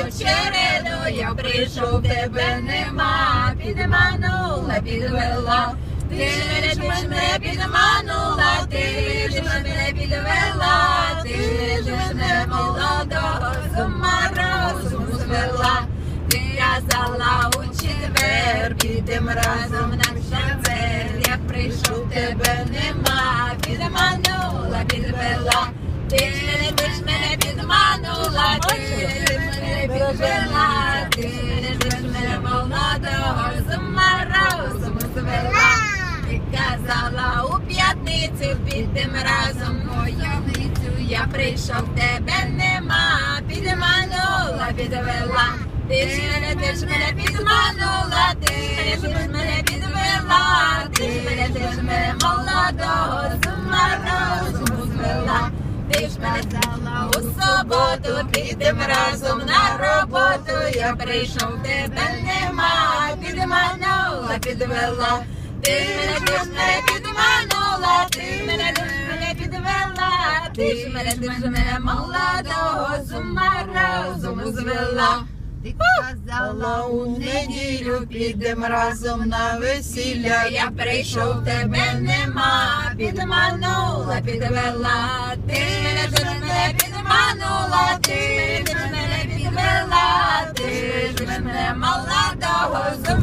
очереду, я прийшов, тебе нема, підманула, підвела. Ти ж мене підманула, ти ж мене підвела, ти ж мене молодого розуму звела. Ти казала у четвер, підем разом на щавель, мене підвела, ти ж мене молодого з ума розуму звела. Ти казала у п'ятницю підем разом моявницю. Я прийшов, тебе нема, підманула, підвела. Ти ж мене, ти ж мене підманула, ти ж мене підвела, ти ж мене, ти ж мене молодого з ума звела. Ти ж мене у суботу, підем разом на. Я прийшов, тебе нема, підманула, підвела. Ти мене, ж мене підманула, ти мене, ж мене підвела, ти ж мене, ти ж мене молодого з ума розуму звела. Ти казала у неділю підем разом на весілля. Я прийшов, тебе нема, підманула, підвела. Ти мене, ж мене підманула, підвела,